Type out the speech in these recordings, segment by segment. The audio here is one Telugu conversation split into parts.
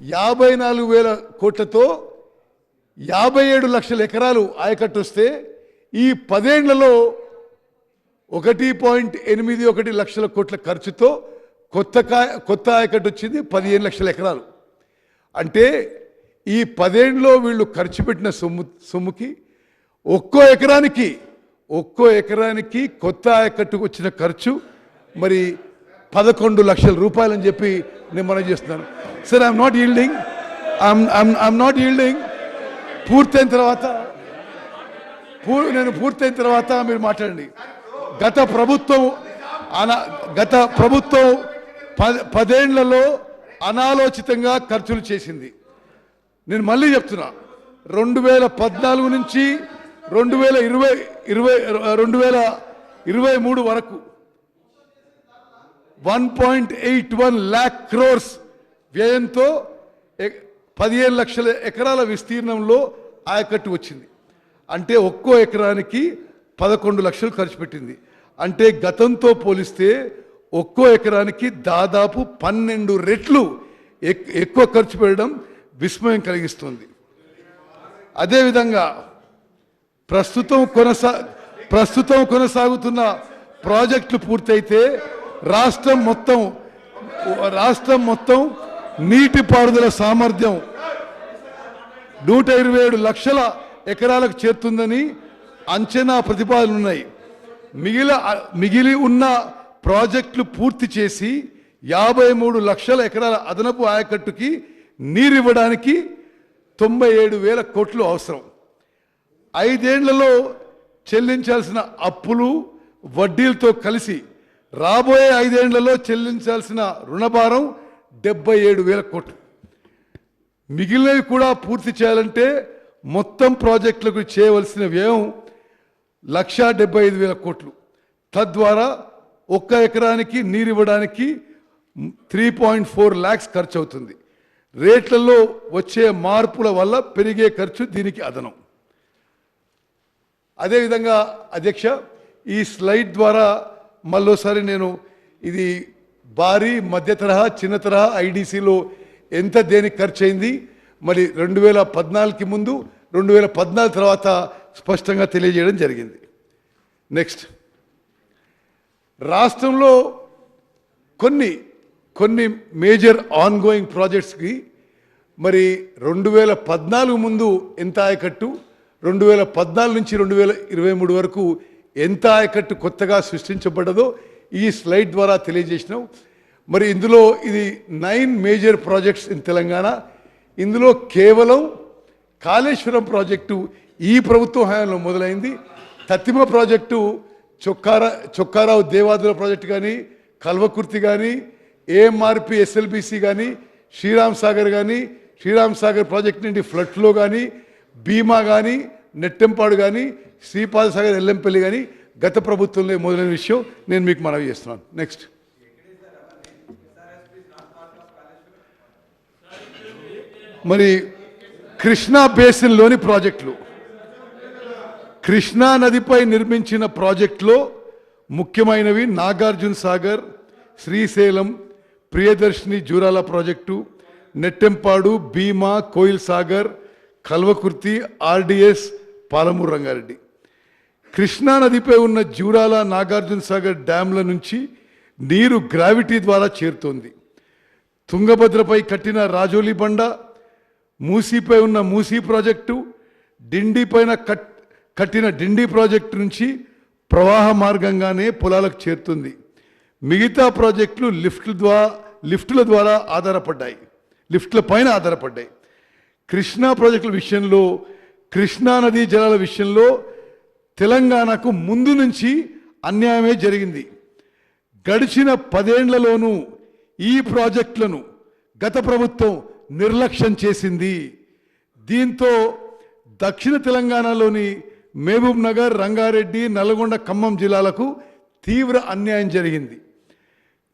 యాభై నాలుగు వేల కోట్లతో యాభై ఏడు లక్షల ఎకరాలు ఆయకట్టు వస్తే ఈ పదేండ్లలో ఒకటి పాయింట్ ఎనిమిది ఒకటి లక్షల కోట్ల ఖర్చుతో కొత్త కా కొత్త ఆయకట్టు వచ్చింది పదిహేను లక్షల ఎకరాలు. అంటే ఈ పదేండ్లో వీళ్ళు ఖర్చు పెట్టిన సొమ్ము సొమ్ముకి ఒక్కో ఎకరానికి ఒక్కో ఎకరానికి కొత్త ఆయకట్టుకు వచ్చిన ఖర్చు మరి పదకొండు లక్షల రూపాయలు అని చెప్పి నేను మనం చేస్తున్నాను. సరే I'm not yielding I'm not yielding పూర్తయిన తర్వాత నేను పూర్తయిన తర్వాత మీరు మాట్లాడండి. గత ప్రభుత్వం అనా గత ప్రభుత్వం పద పదేళ్ళలో అనాలోచితంగా ఖర్చులు చేసింది. నేను మళ్ళీ చెప్తున్నా రెండు వేల పద్నాలుగు నుంచి రెండు వేల ఇరవై ఇరవై రెండు వేల ఇరవై మూడు వరకు one point eight one lakh crores వ్యయంతో పదిహేను లక్షల ఎకరాల విస్తీర్ణంలో ఆయకట్టు వచ్చింది. అంటే ఒక్కో ఎకరానికి పదకొండు లక్షలు ఖర్చు పెట్టింది. అంటే గతంతో పోలిస్తే ఒక్కో ఎకరానికి దాదాపు పన్నెండు రెట్లు ఎక్- ఎక్కువ ఖర్చు పెట్టడం విస్మయం కలిగిస్తుంది. అదేవిధంగా ప్రస్తుతం కొనసా ప్రస్తుతం కొనసాగుతున్న ప్రాజెక్టులు పూర్తయితే రాష్ట్రం మొత్తం రాష్ట్రం మొత్తం నీటిపారుదల సామర్థ్యం నూట ఇరవై ఏడు లక్షల ఎకరాలకు చేరుతుందని అంచనా ప్రతిపాదనలు ఉన్నాయి. మిగిలి మిగిలి ఉన్న ప్రాజెక్టులు పూర్తి చేసి యాభై మూడు లక్షల ఎకరాల అదనపు ఆయకట్టుకి నీరివ్వడానికి తొంభై ఏడు వేల కోట్లు అవసరం. ఐదేళ్ళలో చెల్లించాల్సిన అప్పులు వడ్డీలతో కలిసి రాబోయే ఐదేళ్ళలో చెల్లించాల్సిన రుణభారం డెబ్బై ఏడు వేల కోట్లు. మిగిలినవి కూడా పూర్తి చేయాలంటే మొత్తం ప్రాజెక్టులకు చేయవలసిన వ్యయం లక్షా డెబ్బై ఐదు వేల కోట్లు. తద్వారా ఒక్క ఎకరానికి నీరు ఇవ్వడానికి త్రీ పాయింట్ ఫోర్ ల్యాక్స్ ఖర్చు అవుతుంది. రేట్లలో వచ్చే మార్పుల వల్ల పెరిగే ఖర్చు దీనికి అదనం. అదేవిధంగా అధ్యక్ష ఈ స్లైడ్ ద్వారా మళ్ళోసారి నేను ఇది భారీ మధ్య తరహా చిన్న తరహా ఐడిసిలో ఎంత దేనికి ఖర్చు అయింది మరి రెండు వేల పద్నాలుగుకి ముందు రెండు వేల పద్నాలుగు తర్వాత స్పష్టంగా తెలియజేయడం జరిగింది. నెక్స్ట్. రాష్ట్రంలో కొన్ని కొన్ని మేజర్ ఆన్ గోయింగ్ ప్రాజెక్ట్స్కి మరి రెండు వేల పద్నాలుగు ముందు ఎంత ఆయకట్టు రెండు వేల పద్నాలుగు నుంచి రెండు వేల ఇరవై మూడు వరకు ఎంత ఆయకట్టు కొత్తగా సృష్టించబడ్డదో ఈ స్లైడ్ ద్వారా తెలియజేసినాం. మరి ఇందులో ఇది nine major projects in Telangana. ఇందులో కేవలం కాళేశ్వరం ప్రాజెక్టు ఈ ప్రభుత్వ హయాంలో మొదలైంది. తత్తిమ ప్రాజెక్టు చొక్కారా చొక్కారావు దేవాదుల ప్రాజెక్టు కానీ కల్వకుర్తి కానీ ఏఎంఆర్పి ఎస్ఎల్బిసి కానీ శ్రీరామ్ సాగర్ కానీ శ్రీరామ్ సాగర్ ప్రాజెక్ట్ నుండి ఫ్లడ్లో కానీ భీమా కానీ నెట్టెంపాడు కానీ శ్రీపాద సాగర్ ఎల్లంపల్లి కానీ గత ప్రభుత్వంలో మొదలైన విషయం నేను మీకు మనవి చేస్తున్నాను. నెక్స్ట్ మరి కృష్ణా బేసిన్లోని ప్రాజెక్టులు. కృష్ణా నదిపై నిర్మించిన ప్రాజెక్టులో ముఖ్యమైనవి నాగార్జున సాగర్ శ్రీశైలం ప్రియదర్శిని జూరాల ప్రాజెక్టు నెట్టెంపాడు భీమా కోయిల్ సాగర్ కల్వకుర్తి ఆర్డిఎస్ పాలమూరు రంగారెడ్డి కృష్ణా నదిపై ఉన్న జూరాల నాగార్జున సాగర్ డ్యాంల నుంచి నీరు గ్రావిటీ ద్వారా చేరుతోంది. తుంగభద్రపై కట్టిన రాజోలి బండ మూసీపై ఉన్న మూసీ ప్రాజెక్టు డిండి పైన కట్ కట్టిన డిండి ప్రాజెక్టు నుంచి ప్రవాహ మార్గంగానే పొలాలకు చేరుతుంది. మిగతా ప్రాజెక్టులు లిఫ్ట్ల ద్వారా లిఫ్టుల ద్వారా ఆధారపడ్డాయి. లిఫ్ట్ల పైన ఆధారపడ్డాయి. కృష్ణా ప్రాజెక్టుల విషయంలో కృష్ణా నదీ జలాల విషయంలో తెలంగాణకు ముందు నుంచి అన్యాయమే జరిగింది. గడిచిన పదేండ్లలోనూ ఈ ప్రాజెక్టులను గత ప్రభుత్వం నిర్లక్ష్యం చేసింది. దీంతో దక్షిణ తెలంగాణలోని మహబూబ్ నగర్ రంగారెడ్డి నల్గొండ ఖమ్మం జిల్లాలకు తీవ్ర అన్యాయం జరిగింది.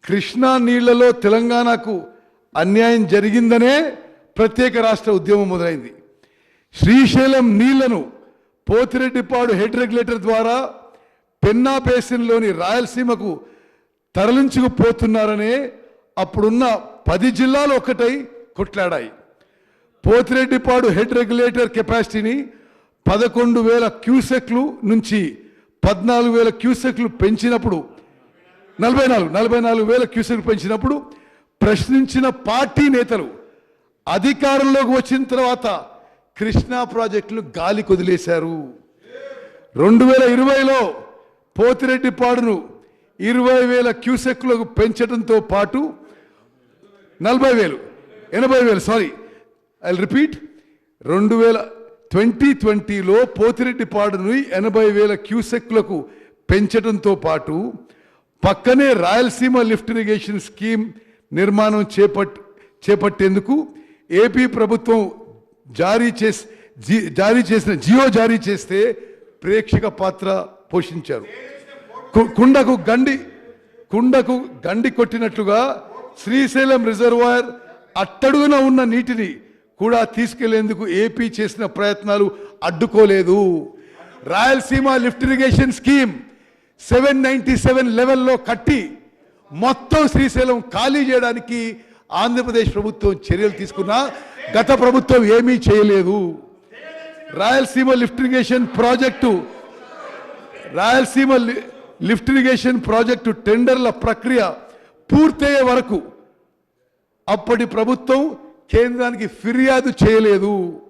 కృష్ణా నీళ్ళలో తెలంగాణకు అన్యాయం జరిగిందనే ప్రత్యేక రాష్ట్ర ఉద్యమం మొదలైంది. శ్రీశైలం నీళ్ళను పోతిరెడ్డిపాడు హెడ్ రెగ్యులేటర్ ద్వారా పెన్నా బేసిన్లోని రాయలసీమకు తరలించుకుపోతున్నారనే అప్పుడున్న పది జిల్లాలు ఒకటై కొట్లాడాయి. పోతిరెడ్డిపాడు హెడ్ రెగ్యులేటర్ కెపాసిటీని పదకొండు వేల క్యూసెక్లు నుంచి పద్నాలుగు వేల క్యూసెక్లు పెంచినప్పుడు నలభై నాలుగు నలభై నాలుగు వేల క్యూసెక్లు పెంచినప్పుడు ప్రశ్నించిన పార్టీ నేతలు అధికారంలోకి వచ్చిన తర్వాత కృష్ణా ప్రాజెక్టులు గాలి కుదిలేశారు. రెండు వేల ఇరవైలో పోతిరెడ్డిపాడును ఇరవై వేల క్యూసెక్లకు పెంచడంతో పాటు నలభై వేలు ఎనభై వేలు సారీ ఐ రిపీట్ రెండు వేల ట్వంటీ ట్వంటీలో పోతిరెడ్డిపాడును ఎనభై వేల క్యూసెక్లకు పెంచడంతో పాటు పక్కనే రాయలసీమ లిఫ్ట్ ఇరిగేషన్ స్కీమ్ నిర్మాణం చేపట్ చేపట్టేందుకు ఏపీ ప్రభుత్వం జారీ చేసి జీ- జారీ చేసిన జియో జారీ చేస్తే ప్రేక్షక పాత్ర పోషించారు. కు- కుండకు గండి కుండకు గండి కొట్టినట్లుగా శ్రీశైలం రిజర్వాయర్ అట్టడుగున ఉన్న నీటిని కూడా తీసుకెళ్ళేందుకు ఏపీ చేసిన ప్రయత్నాలు అడ్డుకోలేదు. Rayalaseema lift irrigation scheme seven ninety seven లెవెల్లో కట్టి మొత్తం శ్రీశైలం ఖాళీ చేయడానికి ఆంధ్రప్రదేశ్ ప్రభుత్వం చర్యలు తీసుకున్నా గత ప్రభుత్వం ఏమీ చేయలేదు. Rayalaseema lift irrigation project Rayalaseema లి- లిఫ్ట్ ఇరిగేషన్ ప్రాజెక్టు టెండర్ల ప్రక్రియ పూర్తయ్యే వరకు అప్పటి ప్రభుత్వం కేంద్రానికి ఫిర్యాదు చేయలేదు.